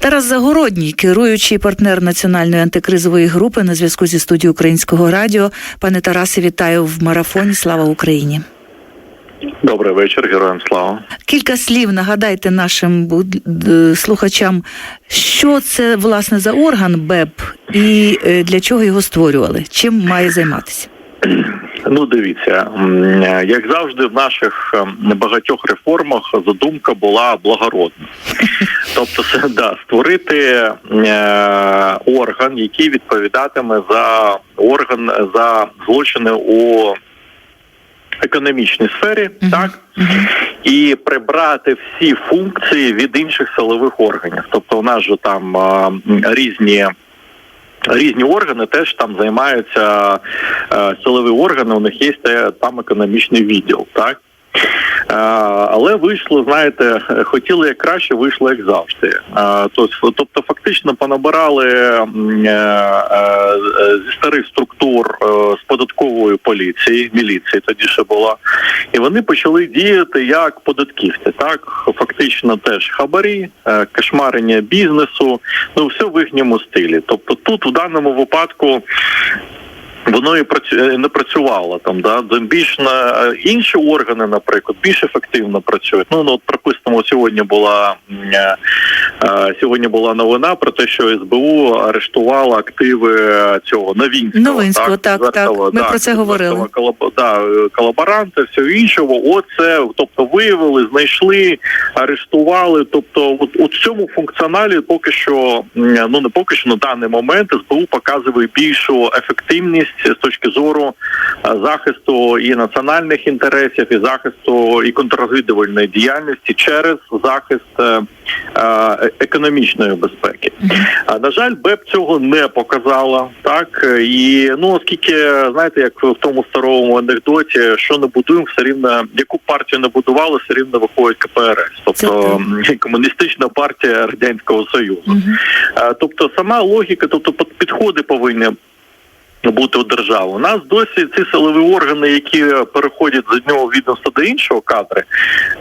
Тарас Загородній, керуючий партнер національної антикризової групи на зв'язку зі студією Українського радіо. Пане Тарасе, вітаю в марафоні. Слава Україні! Добрий вечір, героям слава. Кілька слів нагадайте нашим буд- слухачам, що це власне за орган БЕП і е, для чого його створювали? Чим має займатися? Ну, дивіться, як завжди, в наших ем, багатьох реформах задумка була благородна. Тобто, це да, створити е, орган, який відповідатиме за орган за злочини у економічній сфері, так і прибрати всі функції від інших силових органів. Тобто, у нас же там різні. Різні органи теж там займаються е, силові органи. У них є те- там економічний відділ, так е, але вийшло, знаєте, хотіли як краще, вийшло як завжди. Тобто, фактично понабирали е, е, зі старих структур е, з податкової поліції, міліції тоді ще була, і вони почали діяти як податківці. Так фактично теж хабарі, кошмарення бізнесу, ну все в їхньому стилі. Тобто, тут в даному випадку. Воно і працю- не працювало там, да більш на е, інші органи, наприклад, більш ефективно працюють. Ну ну от припустимо, сьогодні була е, е, сьогодні була новина про те, що СБУ арештувала активи цього Новінського. Новинського, так, відвертого, так. Ми про це говорили. колаб- да, е, колаборанта, всього іншого. Оце, тобто, виявили, знайшли, арештували. Тобто, от, от в цьому функціоналі поки що, ну не поки що на даний момент СБУ показує більшу ефективність з точки зору е, захисту і національних інтересів, і захисту і контррозвідувальної діяльності через захист е, е, економічної безпеки. А на жаль, БЕП цього не показала. Так і ну оскільки знаєте, як в тому старому анекдоті, що не будуємо, все рівно яку партію не будували, все рівно виходить КПРС, тобто комуністична партія радянського союзу. Тобто сама логіка, тобто під- підходи повинні. Бути у державу. У нас досі ці силові органи, які переходять з одного відомства до іншого кадри,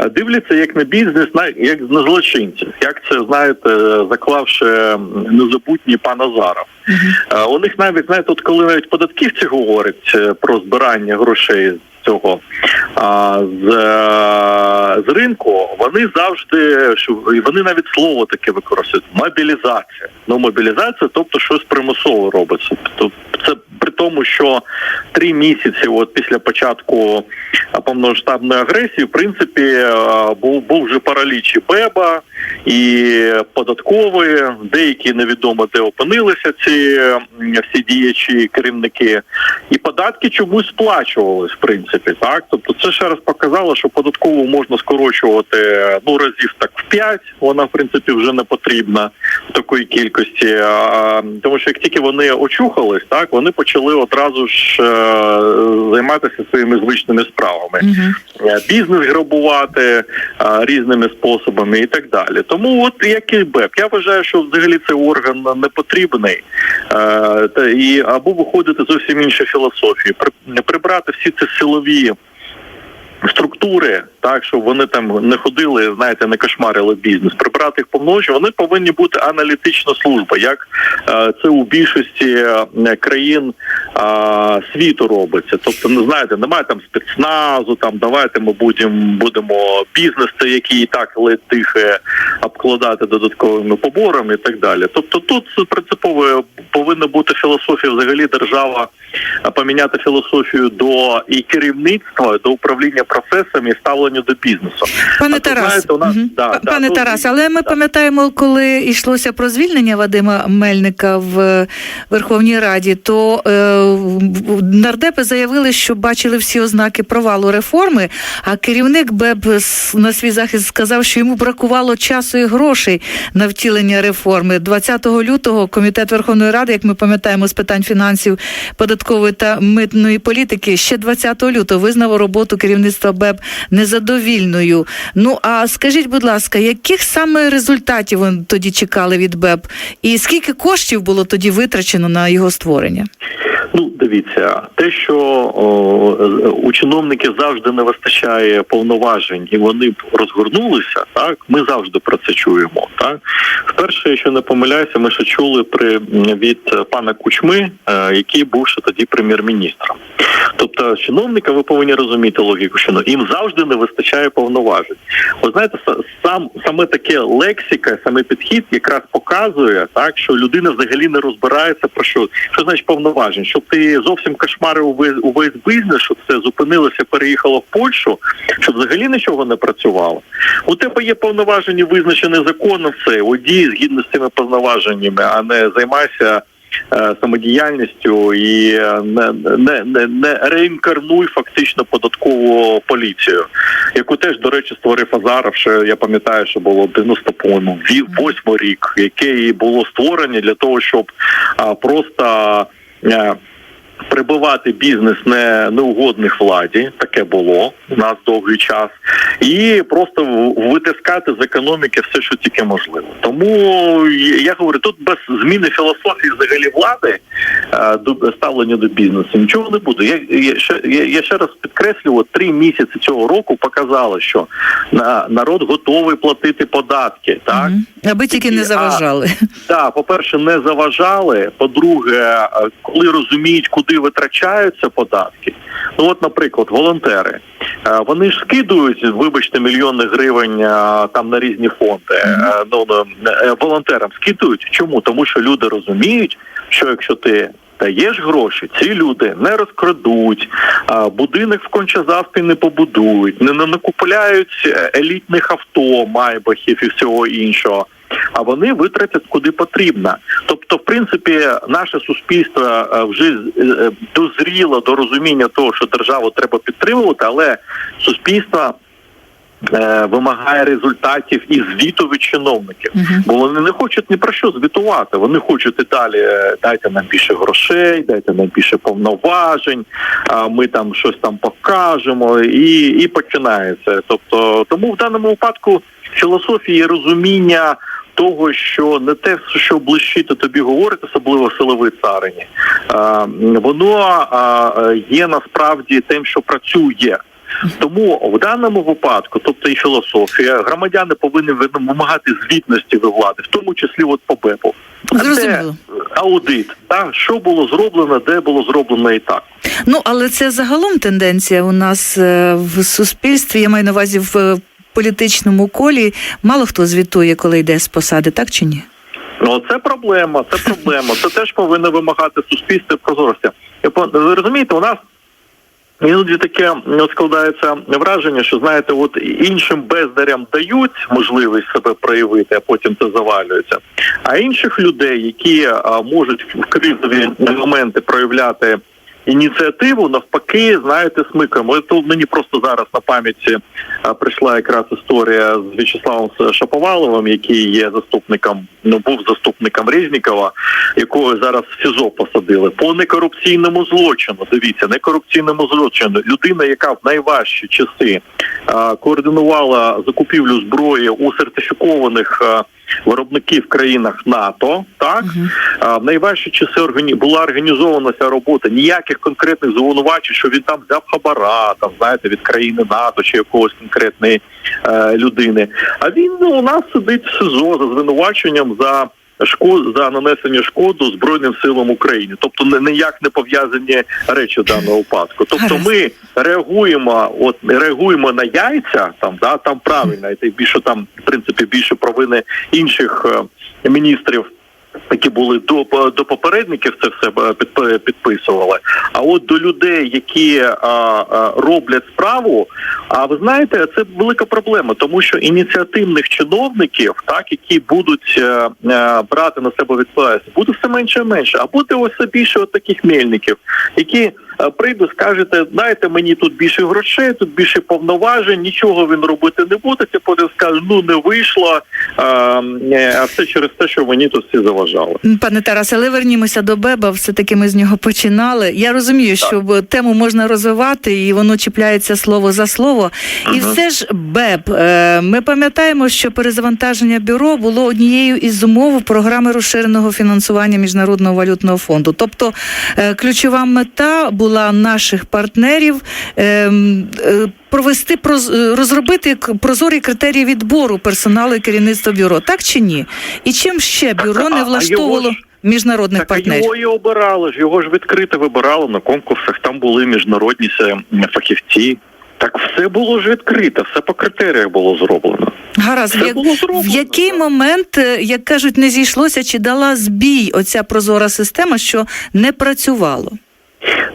е, дивляться як на бізнес, на як на злочинців. Як це знаєте, заклавши м, незабутній пан Азаров. Мгм. Е, У них навіть знаєте, от коли навіть податківці говорять е, про збирання грошей з цього а, з, з ринку, вони завжди що вони навіть слово таке використовують мобілізація. Ну мобілізація, тобто щось примусово робиться. Тобто це тому, що три місяці, от після початку повноштабної агресії, в принципі, е, був був вже параліч і Беба і податкової, деякі невідомо де опинилися ці всі діячі керівники, і податки чомусь сплачувались, в принципі, так. Тобто, це ще раз показало, що податкову можна скорочувати ну разів так в п'ять. Вона в принципі вже не потрібна в такої кількості. А, тому що як тільки вони очухались, так вони почали одразу ж е, займатися своїми звичними справами Мгм. е, бізнес грабувати е, різними способами і так далі. Тому, от як і БЕП, я вважаю, що взагалі цей орган не потрібний е, та і або виходити зовсім інші філософії, При- прибрати всі ці силові. Структури, так щоб вони там не ходили, знаєте, не кошмарили бізнес, прибрати їх повночі, вони повинні бути аналітична служба, як е, це у більшості е, країн е, світу робиться. Тобто, не знаєте, немає там спецназу, там давайте ми будемо будемо бізнес, який і так ледь дихає, обкладати додатковими поборами і так далі. Тобто, тут принципово повинна бути філософія взагалі держава поміняти філософію до і керівництва, до управління процесами і ставлення до бізнесу. Пане А Тарас, знаєте, у нас- мгм. да, П- да, пане ну, Тарас, але ми да. пам'ятаємо, коли йшлося про звільнення Вадима Мельника в Верховній Раді, то е, нардепи заявили, що бачили всі ознаки провалу реформи. А керівник БЕБ на свій захист сказав, що йому бракувало часу і грошей на втілення реформи. 20 лютого комітет Верховної Ради, як ми пам'ятаємо, з питань фінансів, податкової та митної політики, ще 20 лютого визнав роботу керівництва БЕБ незадовільною. Ну а скажіть, будь ласка, яких саме результатів вони тоді чекали від БЕБ, і скільки коштів було тоді витрачено на його створення? Ну, дивіться, те, що о, у чиновників завжди не вистачає повноважень, і вони б розгорнулися, так ми завжди про це чуємо. Так вперше, якщо не помиляюся, ми ще чули при від пана Кучми, е, який був ще тоді прем'єр-міністром. Тобто, чиновника, ви повинні розуміти логіку, що ну, їм завжди не вистачає повноважень. Ви знаєте, сам саме таке лексика, саме підхід якраз показує так, що людина взагалі не розбирається про що. Що значить повноважень? Щоб ти зовсім кошмарив увесь, увесь бізнес, щоб все зупинилося, переїхало в Польщу, щоб взагалі нічого не працювало. У тебе є повноваження, визначені законом, все одій згідно з цими повноваженнями, а не займайся. Е, Самодіяльністю і е, не, не, не, не реінкарнуй фактично податкову поліцію, яку теж, до речі, створив Азаров. що я пам'ятаю, що було 90 по-моєму, восьмий рік, яке і було створення для того, щоб а, просто. Прибивати бізнес не неугодних владі, таке було у нас довгий час, і просто витискати з економіки все, що тільки можливо. Тому я говорю, тут без зміни філософії взагалі влади е, до ставлення до бізнесу нічого не буде. Я, я, ще, я, я ще раз підкреслю, от три місяці цього року показало, що на народ готовий платити податки, так. Мгм. Аби тільки не заважали. Так, по-перше, не заважали. По-друге, е, коли розуміють, куди витрачаються податки. Ну, от, наприклад, волонтери. Е, Вони ж скидують, вибачте, мільйони гривень е, там на різні фонди. Е, Ну, волонтерам скидують. Чому? Тому що люди розуміють, що якщо ти даєш гроші, ці люди не розкрадуть, будинок в кончезаспі не побудують, не накупляють елітних авто, майбахів і всього іншого. А вони витратять куди потрібно. Тобто, в принципі, наше суспільство е, вже е, дозріло до розуміння того, що державу треба підтримувати, але суспільство е, вимагає результатів і звіту від чиновників. Мгм. Бо вони не хочуть ні про що звітувати. Вони хочуть і далі дайте нам більше грошей, дайте нам більше повноважень. А ми там щось там покажемо, і, і починається. Тобто, тому в даному випадку філософії розуміння. Того, що не те, що блищить, тобі говорить, особливо силовий царині, воно є насправді тим, що працює. Тому в даному випадку, тобто і філософія, громадяни повинні вимагати звітності від влади, в тому числі от по БЕПу. Зрозуміло. аудит, так, що було зроблено, де було зроблено і так. Ну, але це загалом тенденція у нас е, в суспільстві. Я маю на увазі в е, політичному колі. Мало хто звітує, коли йде з посади, так чи ні? Ну це проблема, це проблема. Це теж повинно вимагати суспільство прозорості. Ви розумієте, у нас іноді таке ну, складається враження, що знаєте, от іншим бездарям дають можливість себе проявити, а потім це завалюється. А інших людей, які можуть в кризові моменти проявляти. Ініціативу навпаки, знаєте, смикаємо. Тут мені просто зараз на пам'яті прийшла якраз історія з В'ячеславом Шаповаловим, який є заступником, ну був заступником Резнікова, якого зараз в СІЗО посадили по некорупційному злочину. Дивіться, некорупційному злочину. Людина, яка в найважчі часи координувала закупівлю зброї у сертифікованих. А, Виробників в країнах НАТО, так угу. в найважчі часи органі... була організована ця робота. Ніяких конкретних звинувачень, що він там взяв хабара, там знаєте, від країни НАТО чи якогось конкретної е, людини. А він ну, у нас сидить в СИЗО за звинуваченням за. Шкод за нанесення шкоду збройним силам України, тобто ніяк не пов'язані речі даного випадку. Тобто, ми реагуємо, от реагуємо на яйця, там да там правильно, і більше там в принципі більше провини інших е, міністрів які були до до попередників, це все е, підписували. А от до людей, які а, а, роблять справу, а ви знаєте, це велика проблема, тому що ініціативних чиновників, так які будуть а, а, брати на себе відповідальність, буде все менше і менше. А буде ось все більше от таких мельників, які е, прийдуть, скажете, дайте мені тут більше грошей, тут більше повноважень, нічого він робити не буде. Ти потім скаже, ну не вийшло, а, е, все через те, що мені тут всі заважали. Пане Тарасе, але вернімося до Беба. Все таки ми з нього починали. Я розумію, що тему можна розвивати, і воно чіпляється слово за слово. слово. І все ж БЕБ. Е, Ми пам'ятаємо, що перезавантаження бюро було однією із умов програми розширеного фінансування Міжнародного валютного фонду. Тобто ключова мета була наших партнерів е, м, е, провести е, розробити прозорі критерії відбору персоналу і керівництва бюро, так чи ні? І чим ще бюро не влаштовувало міжнародних Так партнерів? його і обирали ж, його ж відкрито вибирали на конкурсах. Там були міжнародні фахівці. Так все було ж відкрито, все по критеріях було зроблено. Гаразд, як- було зроблено, в який момент, е, як кажуть, не зійшлося, чи дала збій оця прозора система, що не працювало?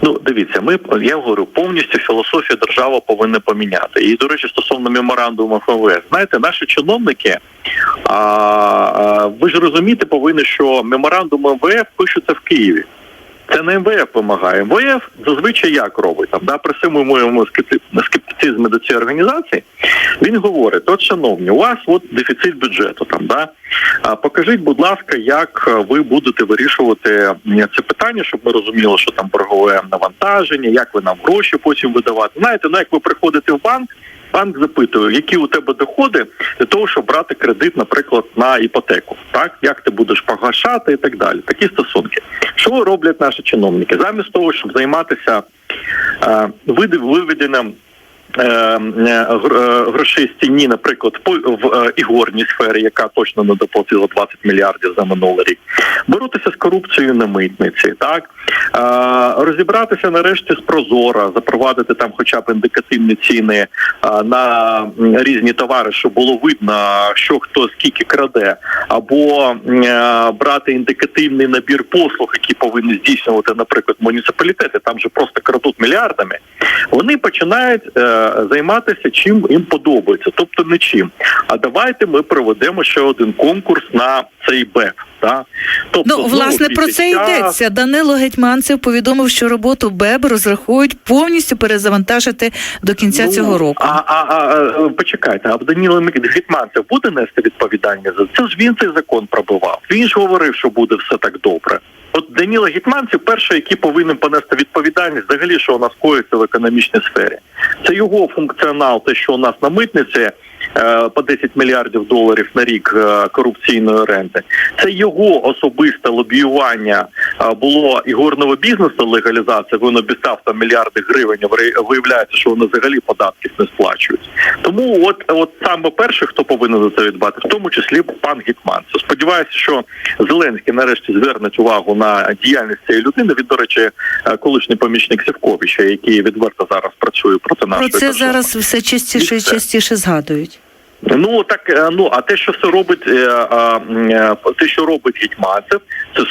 Ну, дивіться, ми я говорю, повністю філософію держава повинна поміняти. І до речі, стосовно меморандуму МВС, знаєте, наші чиновники, а, а, ви ж розумієте, повинні, що меморандум МВФ пишуться в Києві. Це не МВФ вимагає. МВФ зазвичай як робить там, да, при всьому моєму скепти- скептицизмі до цієї організації. Він говорить: от, шановні, у вас от дефіцит бюджету там, да. А покажіть, будь ласка, як е, ви будете вирішувати це питання, щоб ми розуміли, що там боргове навантаження, як ви нам гроші потім видавати. Знаєте, ну як ви приходите в банк. Банк запитує, які у тебе доходи для того, щоб брати кредит, наприклад, на іпотеку, так як ти будеш погашати і так далі. Такі стосунки. Що роблять наші чиновники? Замість того, щоб займатися е, виведенням грошей з тіні, наприклад, по в е, ігорній сфері, яка точно не доплатила 20 мільярдів за минулий рік, боротися з корупцією на митниці, так? Е, розібратися нарешті з Прозора, запровадити там, хоча б індикативні ціни е, на різні товари, щоб було видно, що хто скільки краде, або е, брати індикативний набір послуг, які повинні здійснювати, наприклад, муніципалітети, там же просто крадуть мільярдами. Вони починають е, займатися чим їм подобається, тобто не чим. А давайте ми проведемо ще один конкурс на цей БЕП. Да? Тобто, Ну, знову власне, про це йдеться. Данило Гетьманцев повідомив, що роботу БЕБ розраховують повністю перезавантажити до кінця цього Ну, року. А, а, а, почекайте, а Даніло Гетьманцев буде нести відповідальність за це? ж він цей закон пробивав. Він ж говорив, що буде все так добре. От Даніло Гетьманцев перший, який повинен понести відповідальність, взагалі, що у нас коїться в економічній сфері. Це його функціонал, те, що у нас на митниці. Е, По 10 мільярдів доларів на рік е, корупційної ренти. Це його особисте лобіювання е, було ігорного бізнесу легалізація. Він обіцяв там мільярди гривень. Виявляється, що вони взагалі податків не сплачують. Тому, от, от саме перший, хто повинен за це відбати, в тому числі пан Гітманцев. Сподіваюся, що Зеленський нарешті зверне увагу на діяльність цієї людини. Він, до речі, колишній помічник Сівковича, який відверто зараз працює проти Про нашої це держави. зараз все частіше і І частіше згадують. Ну так е, ну а те, що все робить, е, е, те, що робить Гетьманцев, це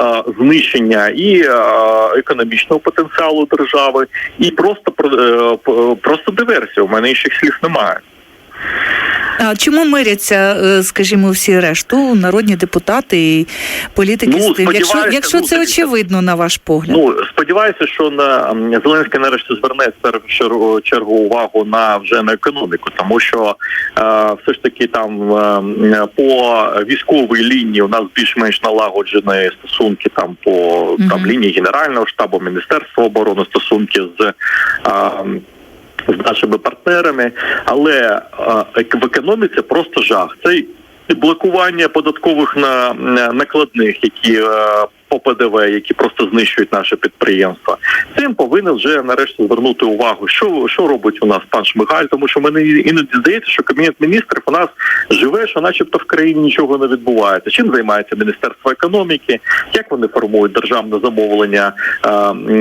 е, знищення і економічного потенціалу держави, і просто просто диверсія. У мене інших слів немає. А чому миряться, е, скажімо, всі решту, народні депутати і політики Ну, з тим? Якщо, якщо ну, це очевидно, на ваш погляд? Ну сподіваюся, що на Зеленський нарешті зверне першу чергу- увагу на вже на економіку, тому що е, все ж таки там е, по військовій лінії у нас більш-менш налагоджені стосунки там по там Мгм. лінії генерального штабу, міністерства оборони, стосунки з. е, з нашими партнерами, але в економіці просто жах. Це блокування податкових на- накладних, які е, по ПДВ, які просто знищують наше підприємство. Цим повинен вже нарешті звернути увагу, що, що робить у нас пан Шмигаль, тому що мені іноді здається, що кабінет міністрів у нас живе, що начебто в країні нічого не відбувається. Чим займається Міністерство економіки, як вони формують державне замовлення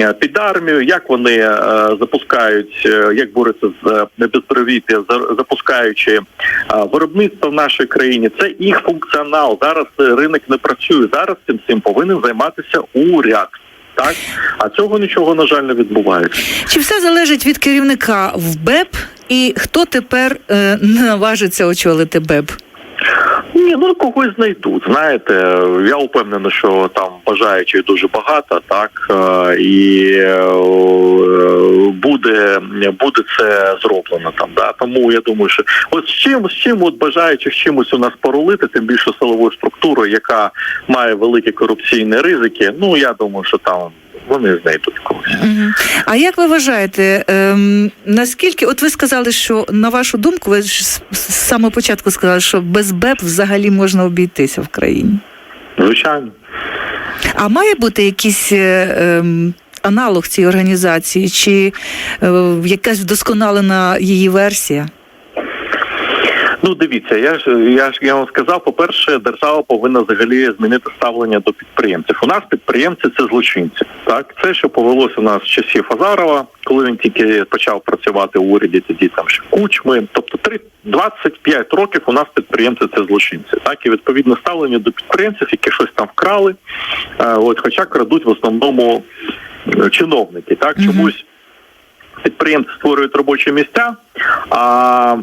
е, під армію, як вони е, запускають, е, як борються з е, безпровіття, запускаючи е, виробництво в нашій країні. Це їх функціонал. Зараз е, ринок не працює. Зараз цим цим повинен займатися уряд. Так, а цього нічого на жаль не відбувається. Чи все залежить від керівника в БЕП і хто тепер е, наважиться очолити БЕБ? Ні, ну когось знайдуть. Знаєте, я впевнений, що там бажаючих дуже багато, так е, і е, буде, буде це зроблено там. Да? Тому я думаю, що от з чим з чим от бажаючих чимось у нас порулити, тим більше силовою структурою, яка має великі корупційні ризики. Ну я думаю, що там вони знайдуть когось. А як ви вважаєте, ем, наскільки, от ви сказали, що на вашу думку, ви ж з з самого початку сказали, що без БЕП взагалі можна обійтися в країні. Звичайно. А має бути якийсь е, ем, аналог цій організації, чи е, якась вдосконалена її версія? Ну, дивіться, я ж я ж я вам сказав, по-перше, держава повинна взагалі змінити ставлення до підприємців. У нас підприємці це злочинці. Так, це що повелося у нас з часів Азарова, коли він тільки почав працювати у уряді, тоді там ще кучми. Тобто, три 25 років у нас підприємці це злочинці. Так і відповідне ставлення до підприємців, які щось там вкрали. Е, от, хоча крадуть в основному е, чиновники, так чомусь. Підприємці створюють робочі місця, а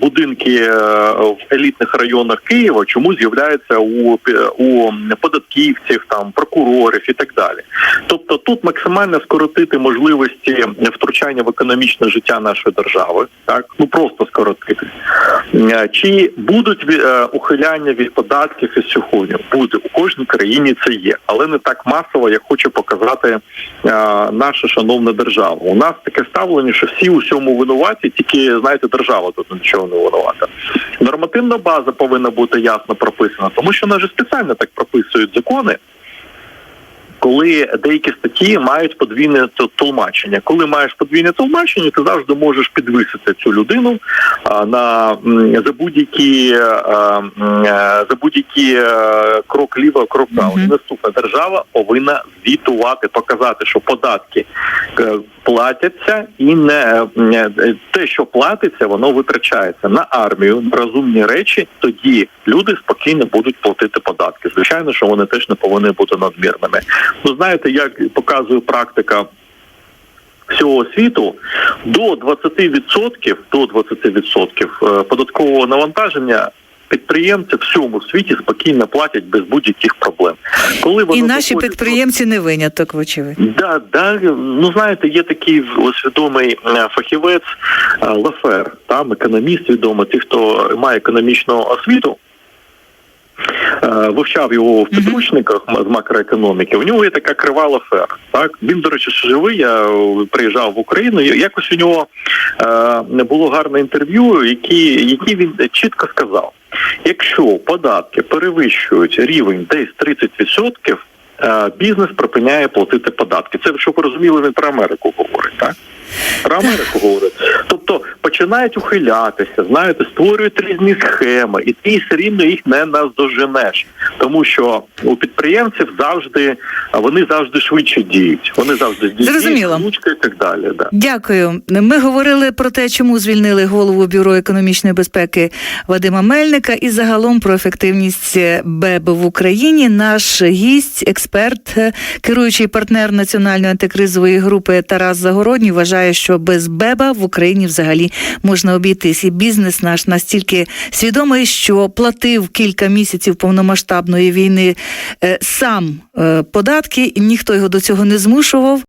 будинки е, в елітних районах Києва чому з'являються у, у податківців, там прокурорів і так далі. Тобто тут максимально скоротити можливості втручання в економічне життя нашої держави, так ну просто скоротити. Е, Чи будуть е, ухиляння від податків із сьогодні? Буде у кожній країні це є, але не так масово, як хоче показати наша шановна держава. У нас таке ставлення, що всі у всьому винуваті, тільки знаєте, держава тут нічого не винувата. Нормативна база повинна бути ясно прописана, тому що навіть спеціально так прописують закони. Коли деякі статті мають подвійне тлумачення, коли маєш подвійне тлумачення, ти завжди можеш підвисити цю людину а, на за будь-які а, е, за будь-які е, крок ліво, крок право. І Наступна держава повинна звітувати, показати, що податки е, платяться, і не е, е, те, що платиться, воно витрачається на армію, на розумні речі. Тоді люди спокійно будуть платити податки. Звичайно, що вони теж не повинні бути надмірними. Ну знаєте, як показує практика. Всього світу до 20%, до 20% е, податкового навантаження підприємці в всьому світі спокійно платять без будь-яких проблем. Коли І наші доходять підприємці не виняток, вочевидь. Да, да, ну знаєте, є такий ось відомий е, фахівець е, Лафер, там економіст відомий, ті, хто має економічну освіту. Е, Вивчав його в підручниках з макроекономіки. У нього є така крива Лафер. Так він, до речі, живий. Я приїжджав в Україну. Якось у нього е, було гарне інтерв'ю, які, які він чітко сказав: якщо податки перевищують рівень десь 30%, е, бізнес припиняє платити податки. Це щоб ви розуміли, він про Америку говорить, так? Про Америку говорить. Тобто починають ухилятися, знаєте, створюють різні схеми, і ти все рівно їх не наздоженеш. Тому що у підприємців завжди вони завжди швидше діють. Вони завжди діють Зрозуміло. і так далі. Да. Дякую. Ми говорили про те, чому звільнили голову бюро економічної безпеки Вадима Мельника, і загалом про ефективність БЕБ в Україні. Наш гість, експерт, керуючий партнер національної антикризової групи Тарас Загородній вважає, що без БЕБа в Україні взагалі можна обійтись. І бізнес наш настільки свідомий, що платив кілька місяців повномасштабної війни е, сам е, податки, і ніхто його до цього не змушував.